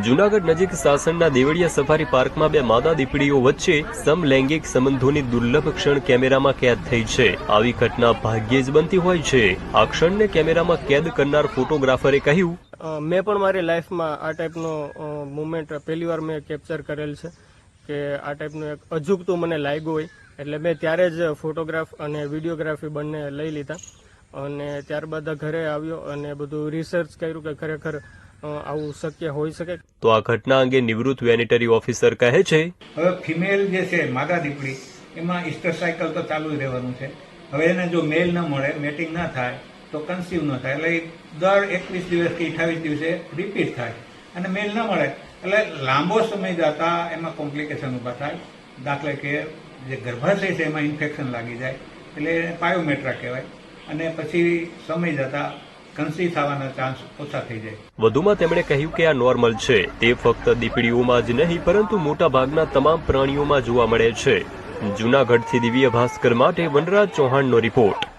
જૂનાગઢ નજીક સાસણના દેવળિયા સફારી પાર્કમાં બે માદા દીપડીઓ વચ્ચે સમલૈંગિક સંબંધોની દુર્લભ ક્ષણ કેમેરામાં કેદ થઈ છે. આવી ઘટના ભાગ્યે જ બનતી હોય છે. આ ક્ષણને કેમેરામાં કેદ કરનાર ફોટોગ્રાફરે કહ્યું મેં પણ મારી લાઈફમાં આ ટાઈપનો મુમેન્ટ પહેલી વાર મેં કેપ્ચર કરેલ છે કે આ ટાઈપનું એક અજુગતું મને લાગ્યું હોય. એટલે મેં ત્યારે જ ફોટોગ્રાફ અને વિડીયોગ્રાફી બંને લઈ લીધા અને ત્યારબાદ ઘરે આવ્યો અને બધું રિસર્ચ કર્યું કે ખરેખર આવું શક્ય હોઈ શકે? તો આ ઘટના અંગે નિવૃત્ત વેનિટરી ઓફિસર કહે છે? હવે ફિમેલ જે છે માદા દીપડી એમાં ઇસ્ટર સાયકલ તો ચાલુ જ રહેવાનું છે. હવે એને જો મેલ ન મળે મેટિંગ ન થાય તો કન્સીવ ન થાય. એટલે દર એકવીસ દિવસ કે અઠાવીસ દિવસે રિપીટ થાય. અને મેલ ન મળે એટલે લાંબો સમય જતા એમાં કોમ્પ્લિકેશન ઊભા થાય. દાખલે કે જે ગર્ભાશય છે એમાં ઇન્ફેક્શન લાગી જાય. એટલે પાયોમેટ્રા કહેવાય. અને પછી સમય જતા કન્સીવ થવાના ચાન્સ ઓછા થઈ જાય. વધુમાં તેમણે કહ્યું કે આ નોર્મલ છે. તે ફક્ત દીપડીઓમાં જ નહીં, પરંતુ મોટા ભાગના તમામ પ્રાણીઓમાં જોવા મળે છે. જૂનાગઢથી દિવ્ય ભાસ્કર માટે વનરાજ ચૌહાણનો રિપોર્ટ